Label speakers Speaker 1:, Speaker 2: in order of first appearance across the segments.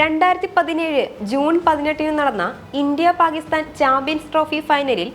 Speaker 1: രണ്ടായിരത്തി പതിനേഴ് ജൂൺ പതിനെട്ടിന് നടന്ന ഇന്ത്യ പാകിസ്ഥാൻ ചാമ്പ്യൻസ് ട്രോഫി ഫൈനലിൽ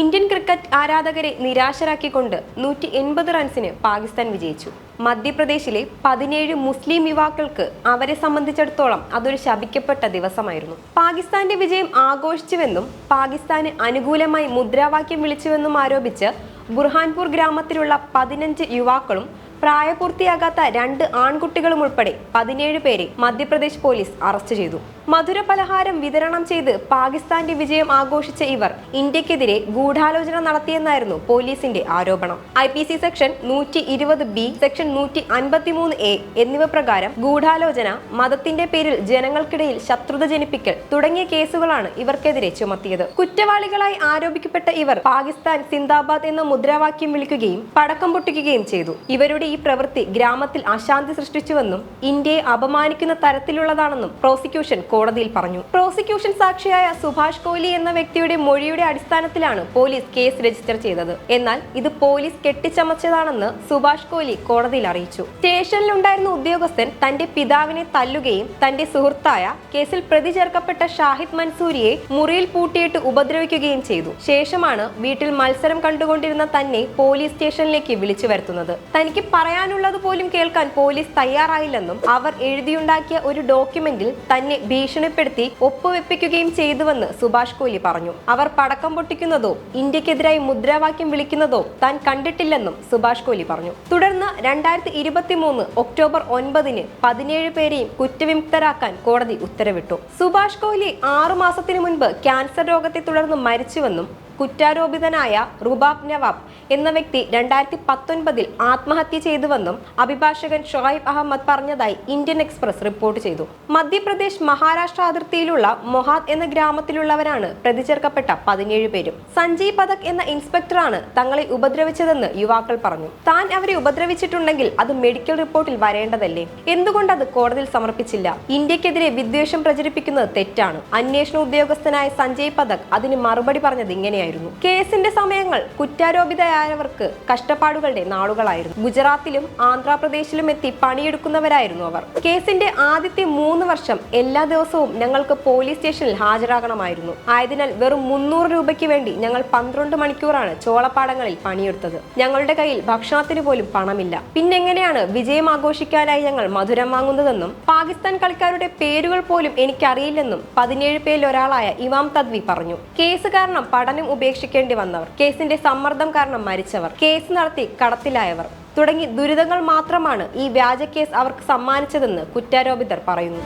Speaker 1: ഇന്ത്യൻ ക്രിക്കറ്റ് ആരാധകരെ നിരാശരാക്കിക്കൊണ്ട് നൂറ്റി എൺപത് റൺസിന് പാകിസ്ഥാൻ വിജയിച്ചു. മധ്യപ്രദേശിലെ പതിനേഴ് മുസ്ലിം യുവാക്കൾക്ക് അവരെ സംബന്ധിച്ചിടത്തോളം അതൊരു ശപിക്കപ്പെട്ട ദിവസമായിരുന്നു. പാകിസ്ഥാന്റെ വിജയം ആഘോഷിച്ചുവെന്നും പാകിസ്ഥാന് അനുകൂലമായി മുദ്രാവാക്യം വിളിച്ചുവെന്നും ആരോപിച്ച് ബുർഹാൻപൂർ ഗ്രാമത്തിലുള്ള പതിനഞ്ച് യുവാക്കളും പ്രായപൂർത്തിയാകാത്ത രണ്ട് ആൺകുട്ടികളും ഉൾപ്പെടെ പതിനേഴ് പേരെ മധ്യപ്രദേശ് പോലീസ് അറസ്റ്റ് ചെയ്തു. മധുര പലഹാരം വിതരണം ചെയ്ത് പാകിസ്ഥാന്റെ വിജയം ആഘോഷിച്ച ഇവർ ഇന്ത്യക്കെതിരെ ഗൂഢാലോചന നടത്തിയെന്നായിരുന്നു പോലീസിന്റെ ആരോപണം. ഐ പി സി സെക്ഷൻ നൂറ്റി ഇരുപത് ബി സെക്ഷൻ നൂറ്റി അൻപത്തിമൂന്ന് എ എന്നിവ പ്രകാരം ഗൂഢാലോചന മതത്തിന്റെ പേരിൽ ജനങ്ങൾക്കിടയിൽ ശത്രുത ജനിപ്പിക്കൽ തുടങ്ങിയ കേസുകളാണ് ഇവർക്കെതിരെ ചുമത്തിയത്. കുറ്റവാളികളായി ആരോപിക്കപ്പെട്ട ഇവർ പാകിസ്ഥാൻ സിന്ദാബാദ് എന്ന മുദ്രാവാക്യം വിളിക്കുകയും പടക്കം പൊട്ടിക്കുകയും ചെയ്തു. ഇവരുടെ ഈ പ്രവൃത്തി ഗ്രാമത്തിൽ അശാന്തി സൃഷ്ടിച്ചുവെന്നും ഇന്ത്യയെ അപമാനിക്കുന്ന തരത്തിലുള്ളതാണെന്നും പ്രോസിക്യൂഷൻ കോടതിയിൽ പറഞ്ഞു. പ്രോസിക്യൂഷൻ സാക്ഷിയായ സുഭാഷ് കോഹ്ലി എന്ന വ്യക്തിയുടെ മൊഴിയുടെ അടിസ്ഥാനത്തിലാണ് പോലീസ് കേസ് രജിസ്റ്റർ ചെയ്തത്. എന്നാൽ ഇത് പോലീസ് കെട്ടിച്ചമച്ചതാണെന്ന് സുഭാഷ് കോഹ്ലി കോടതിയിൽ അറിയിച്ചു. സ്റ്റേഷനിലുണ്ടായിരുന്ന ഉദ്യോഗസ്ഥൻ തന്റെ പിതാവിനെ തല്ലുകയും തന്റെ സുഹൃത്തായ കേസിൽ പ്രതി ചേർക്കപ്പെട്ട ഷാഹിദ് മൻസൂരിയെ മുറിയിൽ പൂട്ടിയിട്ട് ഉപദ്രവിക്കുകയും ചെയ്തു. ശേഷമാണ് വീട്ടിൽ മത്സരം കണ്ടുകൊണ്ടിരുന്ന തന്നെ പോലീസ് സ്റ്റേഷനിലേക്ക് വിളിച്ചു വരുത്തുന്നത്. തനിക്ക് പറയാനുള്ളത് പോലും കേൾക്കാൻ പോലീസ് തയ്യാറായില്ലെന്നും അവർ എഴുതിയുണ്ടാക്കിയ ഒരു ഡോക്യുമെന്റിൽ തന്നെ ഭീഷണിപ്പെടുത്തി ഒപ്പുവെപ്പിക്കുകയും ചെയ്തുവെന്ന് സുഭാഷ് കോലി പറഞ്ഞു. അവർ പടക്കം പൊട്ടിക്കുന്നതോ ഇന്ത്യക്കെതിരായി മുദ്രാവാക്യം വിളിക്കുന്നതോ താൻ കണ്ടിട്ടില്ലെന്നും സുഭാഷ് കോലി പറഞ്ഞു. തുടർന്ന് രണ്ടായിരത്തി ഇരുപത്തി മൂന്ന് ഒക്ടോബർ ഒൻപതിന് പതിനേഴ് പേരെയും കുറ്റവിമുക്തരാക്കാൻ കോടതി ഉത്തരവിട്ടു. സുഭാഷ് കോലി ആറു മാസത്തിനു മുൻപ് ക്യാൻസർ രോഗത്തെ തുടർന്ന് മരിച്ചുവെന്നും കുറ്റാരോപിതനായ റുബാബ് നവാബ് എന്ന വ്യക്തി രണ്ടായിരത്തി പത്തൊൻപതിൽ ആത്മഹത്യ ചെയ്തുവെന്നും അഭിഭാഷകൻ ഷോയിബ് അഹമ്മദ് പറഞ്ഞതായി ഇന്ത്യൻ എക്സ്പ്രസ് റിപ്പോർട്ട് ചെയ്തു. മധ്യപ്രദേശ് മഹാരാഷ്ട്ര അതിർത്തിയിലുള്ള മൊഹാദ് എന്ന ഗ്രാമത്തിലുള്ളവരാണ് പ്രതി ചേർക്കപ്പെട്ട പതിനേഴ് പേരും. സഞ്ജയ് പഥക് എന്ന ഇൻസ്പെക്ടറാണ് തങ്ങളെ ഉപദ്രവിച്ചതെന്ന് യുവാക്കൾ പറഞ്ഞു. താൻ അവരെ ഉപദ്രവിച്ചിട്ടുണ്ടെങ്കിൽ അത് മെഡിക്കൽ റിപ്പോർട്ടിൽ വരേണ്ടതല്ലേ? എന്തുകൊണ്ട് അത് കോടതിയിൽ സമർപ്പിച്ചില്ല? ഇന്ത്യക്കെതിരെ വിദ്വേഷം പ്രചരിപ്പിക്കുന്നത് തെറ്റാണ്. അന്വേഷണ ഉദ്യോഗസ്ഥനായ സഞ്ജയ് പഥക് അതിന് മറുപടി പറഞ്ഞത് ഇങ്ങനെയായിരുന്നു കേസിന്റെ സമയങ്ങൾ കുറ്റാരോപിതയായവർക്ക് കഷ്ടപ്പാടുകളുടെ നാളുകളായിരുന്നു. ഗുജറാത്തിലും ആന്ധ്രാപ്രദേശിലും എത്തി പണിയെടുക്കുന്നവരായിരുന്നു അവർ. കേസിന്റെ ആദ്യത്തെ മൂന്ന് വർഷം എല്ലാ ദിവസവും ഞങ്ങൾക്ക് പോലീസ് സ്റ്റേഷനിൽ ഹാജരാകണമായിരുന്നു. ആയതിനാൽ വെറും മുന്നൂറ് രൂപയ്ക്ക് വേണ്ടി ഞങ്ങൾ പന്ത്രണ്ട് മണിക്കൂറാണ് ചോളപ്പാടങ്ങളിൽ പണിയെടുത്തത്. ഞങ്ങളുടെ കയ്യിൽ ഭക്ഷണത്തിന് പോലും പണമില്ല. പിന്നെങ്ങനെയാണ് വിജയം ആഘോഷിക്കാനായി ഞങ്ങൾ മധുരം വാങ്ങുന്നതെന്നും പാകിസ്ഥാൻ കളിക്കാരുടെ പേരുകൾ പോലും എനിക്കറിയില്ലെന്നും പതിനേഴ് പേരിൽ ഒരാളായ ഇവാം തദ്വി പറഞ്ഞു. കേസ് കാരണം പഠനം ഉപേക്ഷിക്കേണ്ടി വന്നവർ. കേസിന്റെ സമ്മർദ്ദം കാരണം മരിച്ചവർ. കേസ് നടത്തി കടത്തിലായവർ. തുടങ്ങി ദുരിതങ്ങൾ മാത്രമാണ് ഈ വ്യാജ കേസ് അവർക്ക് സമ്മാനിച്ചതെന്ന് കുറ്റാരോപിതർ പറയുന്നു.